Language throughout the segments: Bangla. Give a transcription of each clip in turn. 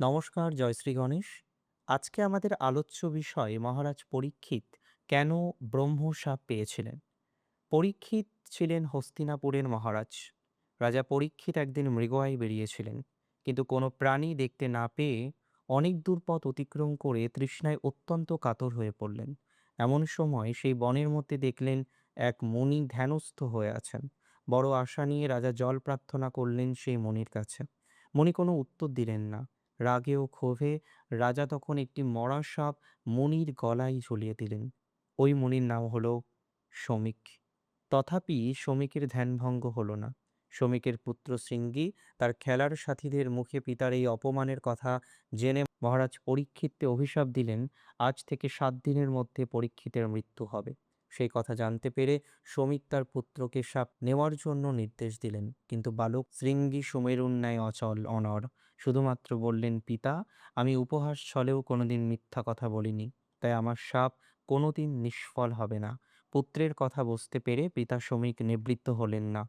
নমস্কার জয়শ্রী গণেশ। আজকে আমাদের আলোচ্য বিষয় মহারাজ পরীক্ষিত কেন ব্রহ্মশাপ পেয়েছিলেন? পরীক্ষিত ছিলেন হস্তিনাপুরের মহারাজ। রাজা পরীক্ষিত একদিন মৃগয়ায় বেরিয়েছিলেন, কিন্তু কোনো প্রাণী দেখতে না পেয়ে অনেক দূর পথ অতিক্রম করে তৃষ্ণায় অত্যন্ত কাতর হয়ে পড়লেন। এমন সময় সেই বনের মধ্যে দেখলেন এক মণি ধ্যানস্থ হয়ে আছেন। বড় আশা নিয়ে রাজা জল প্রার্থনা করলেন সেই মণির কাছে। মণি কোনো উত্তর দিলেন না। রাগে ও ক্ষোভে রাজা তখন একটি মরা সাপ মণির গলায় ঝুলিয়ে দিলেন। ওই মণির নাম হলো শমিক। তথাপি শমিকের ধ্যানভঙ্গ হলো না। শমিকের পুত্র শৃঙ্গী তার খেলার সাথীদের মুখে পিতার এই অপমানের কথা জেনে মহারাজ পরীক্ষিতকে অভিশাপ দিলেন, আজ থেকে সাত দিনের মধ্যে পরীক্ষিতের মৃত্যু হবে। সেই কথা জানতে পেরে সমীর তার পুত্রকে সাপ নেওয়ার জন্য নির্দেশ দিলেন। কিন্তু বালক শৃঙ্গী সুমেরুর ন্যায় অচল অনর শুধুমাত্র বললেন, পিতা, আমি উপহাস ছলেও কোনোদিন মিথ্যা কথা বলিনি। তাই আমার সাপ কোনোদিন নিষ্ফল হবে না। পুত্রের কথা বুঝতে পেরে পিতা শ্রমিক নিবৃত্ত হলেন না।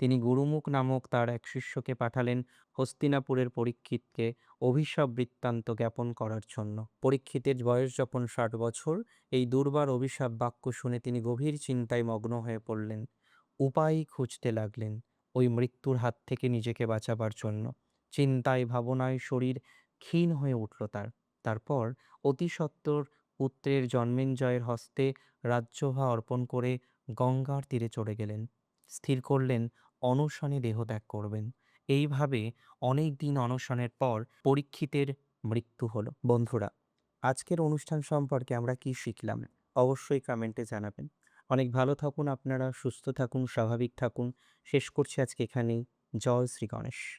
তিনি গুরুমুখ নামক তার এক শিষ্যকে পাঠালেন হস্তিনাপুরের পরীক্ষিতকে অভিশাপ বৃত্তান্ত জ্ঞাপন করার জন্য। পরীক্ষিতের বয়স যখন ষাট বছর, এই দুর্বার অভিশাপ বাক্য শুনে তিনি গভীর চিন্তায় মগ্ন হয়ে পড়লেন। উপায় খুঁজতে লাগলেন ওই মৃত্যুর হাত থেকে নিজেকে বাঁচাবার জন্য। চিন্তায়, ভাবনায় শরীর ক্ষীণ হয়ে উঠল তার। তারপর অতি সত্বর পুত্রের জন্মেঞ্জয়ের হস্তে রাজ্যভা অর্পণ করে গঙ্গার তীরে চড়ে গেলেন। স্থির করলেন, অনশনে দেহত্যাগ করবেন। এইভাবে অনেক দিন অনশনের পর পরীক্ষিতের মৃত্যু হলো। বন্ধুরা, আজকের অনুষ্ঠান সম্পর্কে আমরা কি শিখলাম? অবশ্যই কমেন্টে জানাবেন। অনেক ভালো থাকুন আপনারা, সুস্থ থাকুন, স্বাভাবিক থাকুন। শেষ করছি আজকে এখানেই। জয় শ্রী গণেশ।